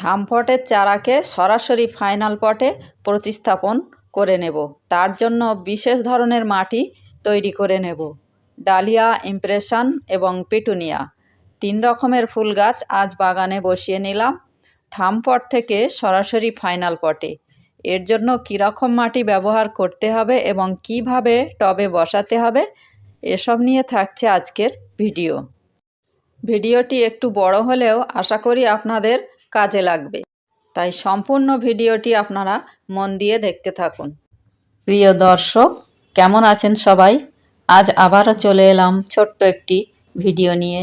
থামপটের চারাকে সরাসরি ফাইনাল পটে প্রতিস্থাপন করে নেব। তার জন্য বিশেষ ধরনের মাটি তৈরি করে নেব। ডালিয়া, ইমপ্রেশন এবং পিটুনিয়া। তিন রকমের ফুল গাছ আজ বাগানে বসিয়ে নিলাম। থামপট থেকে সরাসরি ফাইনাল পটে। এর জন্য কীরকম মাটি ব্যবহার করতে হবে এবং কীভাবে টবে বসাতে হবে, এসব নিয়ে থাকছে আজকের ভিডিও। ভিডিওটি একটু বড় হলেও আশা করি আপনাদের কাজে লাগবে। তাই সম্পূর্ণ ভিডিওটি আপনারা মন দিয়ে দেখতে থাকুন। প্রিয় দর্শক, কেমন আছেন সবাই? আজ আবারও চলে এলাম ছোট্ট একটি ভিডিও নিয়ে।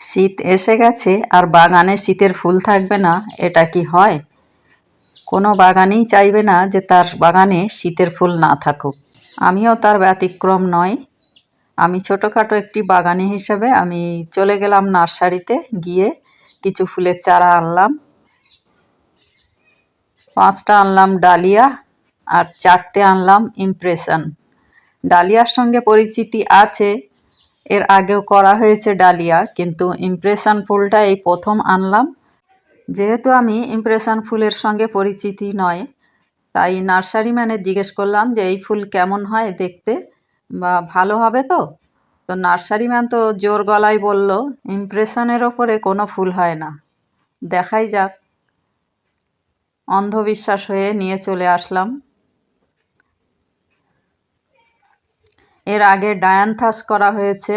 শীত এসে গেছে, আর বাগানে শীতের ফুল থাকবে না, এটা কি হয়? কোনো বাগানেই চাইবে না যে তার বাগানে শীতের ফুল না থাকুক। আমিও তার ব্যতিক্রম নয় আমি ছোটোখাটো একটি বাগানি হিসেবে আমি চলে গেলাম নার্সারিতে গিয়ে কিছু ফুলের চারা আনলাম। পাঁচটা আনলাম ডালিয়া আর চারটে আনলাম ইমপ্রেশন। ডালিয়ার সঙ্গে পরিচিতি আছে, এর আগেও করা হয়েছে ডালিয়া, কিন্তু ইমপ্রেশন ফুলটা এই প্রথম আনলাম। যেহেতু আমি ইমপ্রেশন ফুলের সঙ্গে পরিচিতি নয়, তাই নার্সারি ম্যানের জিজ্ঞেস করলাম যে, এই ফুল কেমন হয় দেখতে? বা ভালো হবে তো? তো নার্সারি ম্যান তো জোর গলায় বলল, ইমপ্রেশনের ওপরে কোনো ফুল হয় না। দেখাই যাক। অন্ধবিশ্বাস হয়ে নিয়ে চলে আসলাম। এর আগে ডায়ানথাস করা হয়েছে,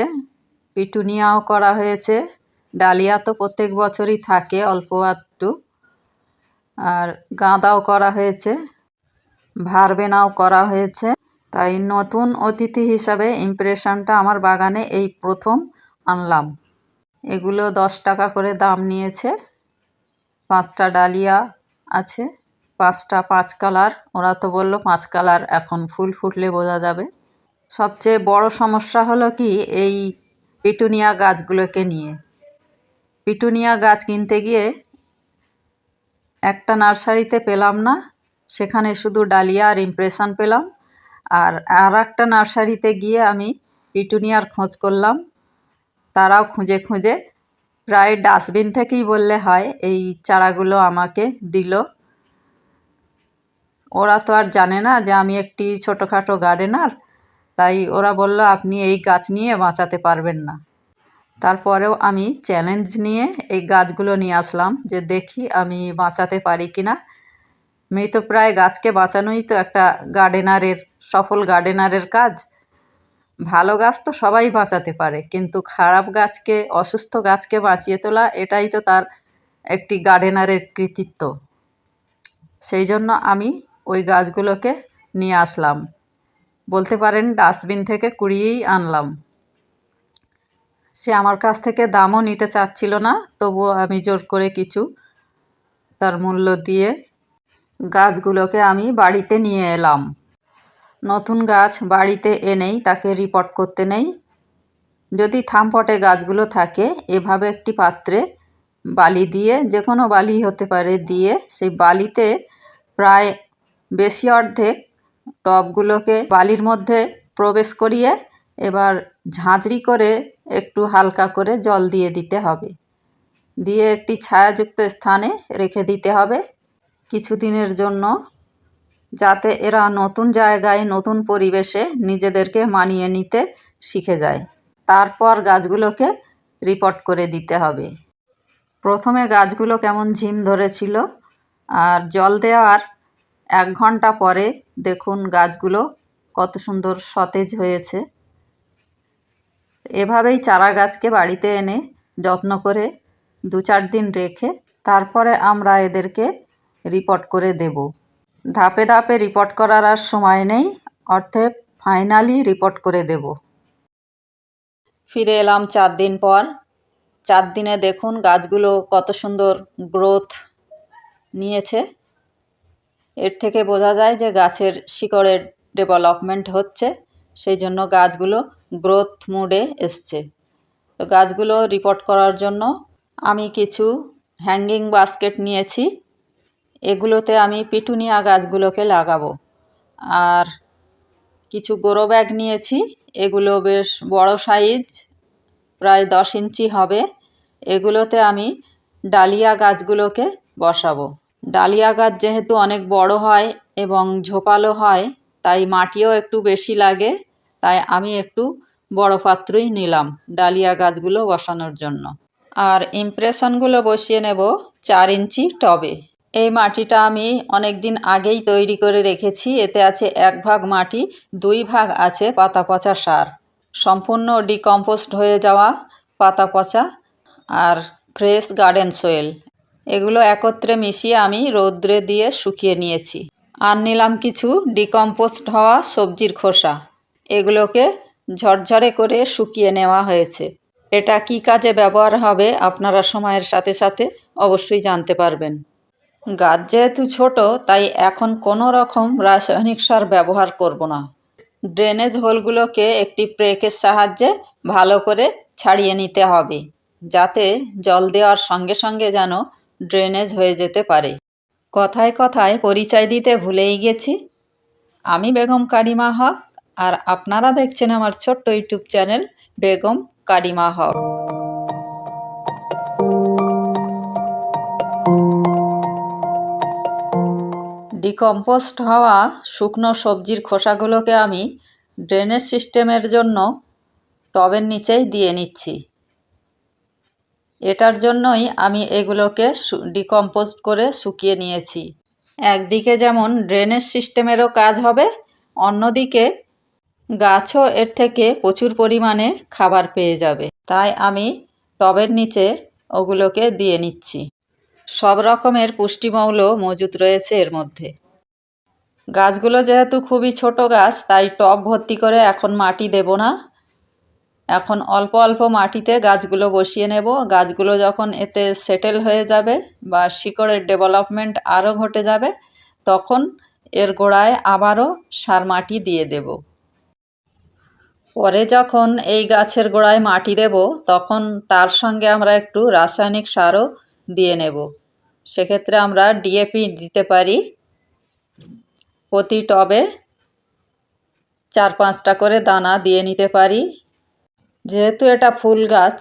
পিটুনিয়াও করা হয়েছে, ডালিয়া তো প্রত্যেক বছরই থাকে অল্প একটু আর গাঁদাও করা হয়েছে, ভারবেনাও করা হয়েছে। তাই নতুন অতিথি হিসাবে ইমপ্রেশনটা আমার বাগানে এই প্রথম আনলাম। এগুলো দশ টাকা করে দাম নিয়েছে। পাঁচটা ডালিয়া আছে, পাঁচটা পাঁচ কালার। ওরা তো বলল পাঁচ কালার, এখন ফুল ফুটলে বোঝা যাবে। সবচেয়ে বড় সমস্যা হলো কি, এই পিটুনিয়া গাছগুলোকে নিয়ে। পিটুনিয়া গাছ কিনতে গিয়ে একটা নার্সারিতে পেলাম না, সেখানে শুধু ডালিয়া আর ইমপ্রেশন পেলাম। আর আর একটা নার্সারিতে গিয়ে আমি পিটুনিয়ার খোঁজ করলাম। তারাও খুঁজে খুঁজে প্রায় ডাস্টবিন থেকেই বললে হয়, এই চারাগুলো আমাকে দিল। ওরা তো আর জানে না যে আমি একটি ছোটোখাটো গার্ডেনার তাই ওরা বলল, আপনি এই গাছ নিয়ে বাঁচাতে পারবেন না। তারপরেও আমি চ্যালেঞ্জ নিয়ে এই গাছগুলো নিয়ে আসলাম যে দেখি আমি বাঁচাতে পারি কি না মৃতপ্রায় গাছকে বাঁচানোই তো একটা গার্ডেনারের সফল গার্ডেনারের কাজ। ভালো গাছ তো সবাই বাঁচাতে পারে, কিন্তু খারাপ গাছকে, অসুস্থ গাছকে বাঁচিয়ে তোলা, এটাই তো তার একটি গার্ডেনারের কৃতিত্ব। সেই জন্য আমি ওই গাছগুলোকে নিয়ে আসলাম। বলতে পারেন ডাস্টবিন থেকে কুড়িয়েই আনলাম। সে আমার কাছ থেকে দামও নিতে চাচ্ছিল না, তবুও আমি জোর করে কিছু তার মূল্য দিয়ে গাছগুলোকে আমি বাড়িতে নিয়ে এলাম। নতুন গাছ বাড়িতে এনেই তাকে রিপোর্ট করতে নেই। যদি থামপটে গাছগুলো থাকে, এভাবে একটি পাত্রে বালি দিয়ে যে কোনো বালি হতে পারে, দিয়ে সেই বালিতে প্রায় বেশি অর্ধেক টবগুলোকে বালির মধ্যে প্রবেশ করিয়ে, এবার ঝাঁঝরি করে একটু হালকা করে জল দিয়ে দিতে হবে। দিয়ে একটি ছায়াযুক্ত স্থানে রেখে দিতে হবে। কিছুদিনের জন্য, যাতে এরা নতুন জায়গায়, নতুন পরিবেশে নিজেদেরকে মানিয়ে নিতে শিখে যায়। তারপর গাছগুলোকে রিপোর্ট করে দিতে হবে। প্রথমে গাছগুলো কেমন ঝিম ধরেছিল, আর জল দেওয়ার এক ঘণ্টা পরে দেখুন গাছগুলো কত সুন্দর সতেজ হয়েছে। এভাবেই চারা গাছকে বাড়িতে এনে যত্ন করে দু চার দিন রেখে তারপরে আমরা এদেরকে রিপোর্ট করে দেব। ধাপে ধাপে রিপোর্ট করার আর সময় নেই অর্থে ফাইনালি রিপোর্ট করে দেব। ফিরে এলাম চার দিন পর। চার দিনে দেখুন গাছগুলো কত সুন্দর গ্রোথ নিয়েছে। এর থেকে বোঝা যায় যে গাছের শিকড়ের ডেভেলপমেন্ট হচ্ছে, সেই জন্য গাছগুলো গ্রোথ মুডে এসছে। তো গাছগুলো রিপোর্ট করার জন্য আমি কিছু হ্যাঙ্গিং বাস্কেট নিয়েছি। এগুলোতে আমি পিটুনিয়া গাছগুলোকে লাগাবো। আর কিছু গোরো ব্যাগ নিয়েছি। এগুলো বেশ বড় সাইজ, প্রায় দশ ইঞ্চি হবে। এগুলোতে আমি ডালিয়া গাছগুলোকে বসাবো। ডালিয়া গাছ যেহেতু অনেক বড় হয় এবং ঝোপালো হয়, তাই মাটিও একটু বেশি লাগে, তাই আমি একটু বড় পাত্রই নিলাম ডালিয়া গাছগুলো বসানোর জন্য। আর ইমপ্রেশনগুলো বসিয়ে নেব চার ইঞ্চি টবে। এই মাটিটা আমি অনেক দিন আগেই তৈরি করে রেখেছি। এতে আছে এক ভাগ মাটি, দুই ভাগ আছে পাতা পচা সার। সম্পূর্ণ ডিকম্পোস্ট হয়ে যাওয়া পাতা পচা আর ফ্রেশ গার্ডেন সোয়েল। এগুলো একত্রে মিশিয়ে আমি রৌদ্রে দিয়ে শুকিয়ে নিয়েছি। আর নিলাম কিছু ডিকম্পোস্ট হওয়া সবজির খোসা। এগুলোকে ঝরঝরে করে শুকিয়ে নেওয়া হয়েছে। এটা কি কাজে ব্যবহার হবে আপনারা সময়ের সাথে সাথে অবশ্যই জানতে পারবেন। গাছ যেহেতু ছোট, তাই এখন কোনো রকম রাসায়নিক সার ব্যবহার করব না। ড্রেনেজ হোলগুলোকে একটি প্রেকের সাহায্যে ভালো করে ছাড়িয়ে নিতে হবে, যাতে জল দেওয়ার সঙ্গে সঙ্গে যেন ড্রেনেজ হয়ে যেতে পারে। কথায় কথায় পরিচয় দিতে ভুলেই গেছি। আমি বেগম কারিমা হক, আর আপনারা দেখছেন আমার ছোট্ট YouTube channel Begum Karima Haque. Decompost হওয়া শুকনো সবজির খোসাগুলোকে আমি ড্রেনেজ সিস্টেমের জন্য টবের নিচেই দিয়ে নিচ্ছি। এটার জন্যই আমি এগুলোকে ডিকম্পোস্ট করে শুকিয়ে নিয়েছি। একদিকে যেমন ড্রেনেজ সিস্টেমেরও কাজ হবে, অন্যদিকে গাছও এর থেকে প্রচুর পরিমাণে খাবার পেয়ে যাবে। তাই আমি টবের নিচে ওগুলোকে দিয়ে নিচ্ছি। সব রকমের পুষ্টিমৌল মজুত রয়েছে এর মধ্যে। গাছগুলো যেহেতু খুবই ছোট গাছ, তাই টব ভর্তি করে এখন মাটি দেব না। এখন অল্প অল্প মাটিতে গাছগুলো বসিয়ে নেব। গাছগুলো যখন এতে সেটেল হয়ে যাবে বা শিকড়ের ডেভেলপমেন্ট আরও ঘটে যাবে, তখন এর গোড়ায় আবারও সার মাটি দিয়ে দেব। পরে যখন এই গাছের গোড়ায় মাটি দেব, তখন তার সঙ্গে আমরা একটু রাসায়নিক সারও দিয়ে নেব। সেক্ষেত্রে আমরা ডিএপি দিতে পারি প্রতি টবে চার পাঁচটা করে দানা দিয়ে নিতে পারি। যেহেতু এটা ফুল গাছ,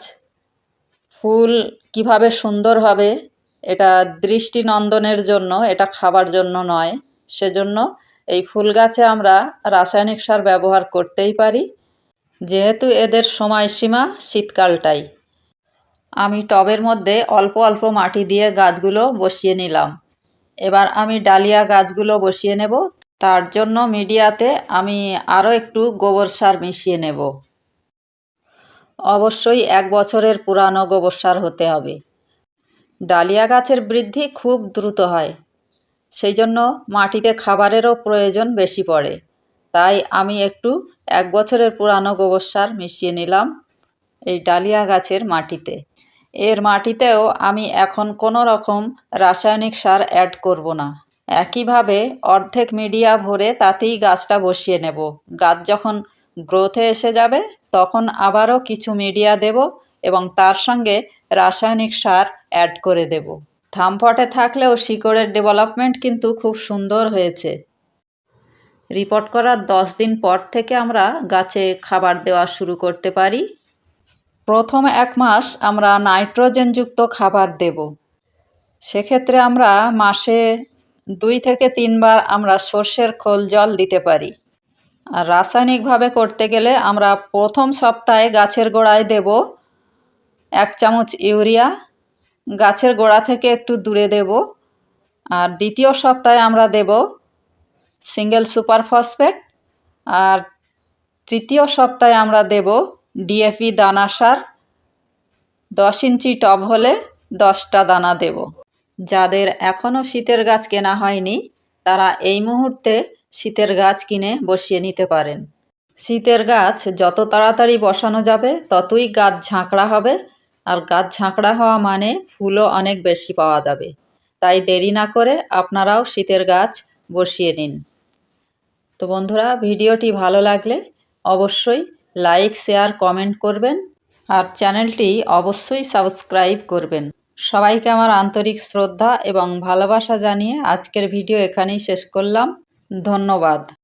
ফুল কীভাবে সুন্দর হবে এটা দৃষ্টিনন্দনের জন্য, এটা খাবার জন্য নয়। সেজন্য এই ফুল গাছে আমরা রাসায়নিক সার ব্যবহার করতেই পারি। যেহেতু এদের সময়সীমা শীতকালটাই। আমি টবের মধ্যে অল্প অল্প মাটি দিয়ে গাছগুলো বসিয়ে নিলাম। এবার আমি ডালিয়া গাছগুলো বসিয়ে নেব। তার জন্য মিডিয়াতে আমি আরও একটু গোবর সার মিশিয়ে নেব। অবশ্যই এক বছরের পুরানো গোবর সার হতে হবে। ডালিয়া গাছের বৃদ্ধি খুব দ্রুত হয়। সেই জন্য মাটিতে খাবারেরও প্রয়োজন বেশি পড়ে। তাই আমি একটু এক বছরের পুরানো গোবর সার মিশিয়ে নিলাম এই ডালিয়া গাছের মাটিতে। এর মাটিতেও আমি এখন কোনো রকম রাসায়নিক সার অ্যাড করব না। একইভাবে অর্ধেক মিডিয়া ভরে তাতেই গাছটা বসিয়ে নেব। গাছ যখন গ্রোথে এসে যাবে, তখন আবারও কিছু মিডিয়া দেব এবং তার সঙ্গে রাসায়নিক সার অ্যাড করে দেব। থামপটে থাকলেও শিকড়ের ডেভেলপমেন্ট কিন্তু খুব সুন্দর হয়েছে। রিপোর্ট করার দশ দিন পর থেকে আমরা গাছে খাবার দেওয়া শুরু করতে পারি। প্রথম এক মাস আমরা নাইট্রোজেনযুক্ত খাবার দেব। সেক্ষেত্রে আমরা মাসে দুই থেকে তিনবার আমরা সর্ষের খোল জল দিতে পারি। আর রাসায়নিকভাবে করতে গেলে আমরা প্রথম সপ্তাহে গাছের গোড়ায় দেব এক চামচ ইউরিয়া, গাছের গোড়া থেকে একটু দূরে দেব, আর দ্বিতীয় সপ্তাহে আমরা দেব সিঙ্গেল সুপার ফসফেট, আর তৃতীয় সপ্তাহে আমরা দেব ডিএপি দানা সার, দশ ইঞ্চি টব হলে দশটা দানা দেব। যাদের এখনও শীতের গাছ কেনা হয়নি, তারা এই মুহূর্তে শীতের গাছ কিনে বসিয়ে নিতে পারেন। শীতের গাছ যত তাড়াতাড়ি বসানো যাবে, ততই গাছ ঝাঁকড়া হবে। আর গাছ ঝাঁকড়া হওয়া মানে ফুলও অনেক বেশি পাওয়া যাবে। তাই দেরি না করে আপনারাও শীতের গাছ বসিয়ে নিন। তো বন্ধুরা, ভিডিওটি ভালো লাগলে অবশ্যই লাইক, শেয়ার, কমেন্ট করবেন আর চ্যানেলটি অবশ্যই সাবস্ক্রাইব করবেন। সবাইকে আমার আন্তরিক শ্রদ্ধা এবং ভালোবাসা জানিয়ে আজকের ভিডিও এখানেই শেষ করলাম। ধন্যবাদ।